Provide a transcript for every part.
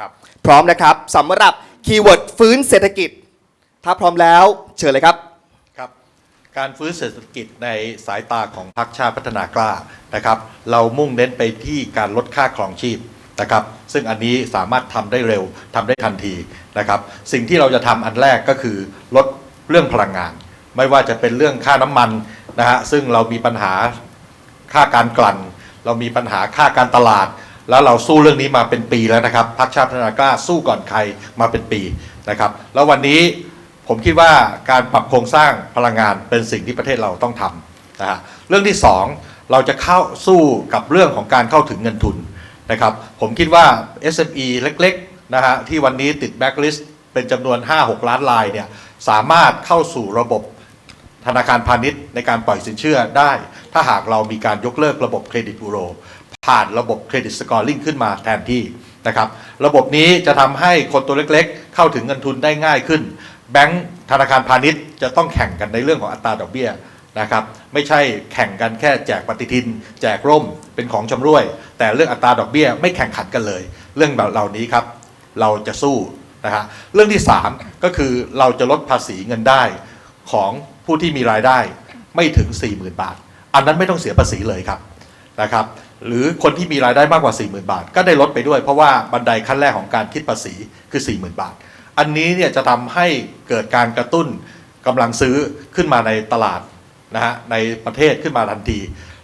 ครับพร้อมนะครับสำหรับคีย์เวิร์ดฟื้นเศรษฐกิจ ถ้าพร้อมแล้วเชิญเลยครับ ครับ การฟื้นเศรษฐกิจในสายตาของพรรคชาติพัฒนากล้านะครับ เรามุ่งเน้นไปที่การลดค่าครองชีพนะครับ ซึ่งอันนี้สามารถทำได้เร็วทำได้ทันทีนะครับ สิ่งที่เราจะทำอันแรกก็คือลดเรื่องพลังงาน ไม่ว่าจะเป็นเรื่องค่าน้ำมันนะฮะซึ่งเรามีปัญหาค่าการกลั่น เรามีปัญหาค่าการตลาด แล้วเราสู้เรื่องนี้มาเป็นปีแล้วนะครับพรรคชาติพัฒนากล้าสู้ก่อนใครมาเป็นปีนะครับ แล้ววันนี้ผมคิดว่าการปรับโครงสร้างพลังงานเป็นสิ่งที่ประเทศเราต้องทำนะฮะเรื่องที่สองเราจะเข้าสู้กับเรื่องของการเข้าถึงเงินทุนนะครับ ผมคิดว่า SME เล็กๆนะฮะที่วันนี้ติดแบ็กลิสต์เป็นจำนวน 5-6 ล้านรายเนี่ยสามารถเข้าสู่ระบบธนาคารพาณิชย์ในการปล่อยสินเชื่อได้ ถ้าหากเรามีการยกเลิกระบบเครดิตบูโร ผ่านระบบเครดิตสกอร์ลิงขึ้นมาแทนที่นะครับ ระบบนี้จะทำให้คนตัวเล็กๆ เข้าถึงเงินทุนได้ง่ายขึ้น แบงก์ธนาคารพาณิชย์จะต้องแข่งกันในเรื่องของอัตราดอกเบี้ยนะครับ ไม่ใช่แข่งกันแค่แจกปฏิทิน แจกร่มเป็นของชำร่วย แต่เรื่องอัตราดอกเบี้ยไม่แข่งขันกันเลย เรื่องแบบเหล่านี้ครับ เราจะสู้นะฮะเรื่องที่ 3 ก็คือเราจะลดภาษีเงินได้ของผู้ที่มีรายได้ไม่ถึง 40,000 บาท อันนั้นไม่ต้องเสียภาษีเลยครับ นะครับหรือคนที่มีรายได้มากกว่า 40,000 บาท ก็ได้ลดไปด้วย เพราะว่าบันไดขั้นแรกของการคิดภาษีคือ 40,000 บาท อันนี้เนี่ยจะทำให้เกิดการกระตุ้นกำลังซื้อขึ้นมาในตลาดนะฮะในประเทศขึ้นมาทันที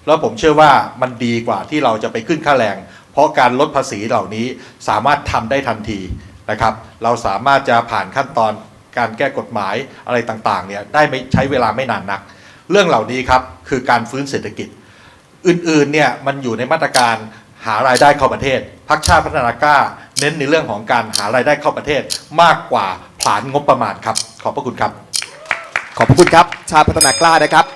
แล้วผมเชื่อว่ามันดีกว่าที่เราจะไปขึ้นค่าแรง เพราะการลดภาษีเหล่านี้สามารถทำได้ทันทีนะครับ เราสามารถจะผ่านขั้นตอนการแก้กฎหมายอะไรต่างๆเนี่ยได้ไม่ใช้เวลาไม่นานนัก เรื่องเหล่านี้ครับคือการฟื้นเศรษฐกิจ อื่นๆเนี่ยมันอยู่ในมาตรการหารายได้เข้าประเทศพักชาติพัฒนากล้า เน้นในเรื่องของการหารายได้เข้าประเทศมากกว่าผลานงบประมาณครับ ขอบพระคุณครับ ขอบพระคุณครับ ชาติพัฒนากล้านะครับ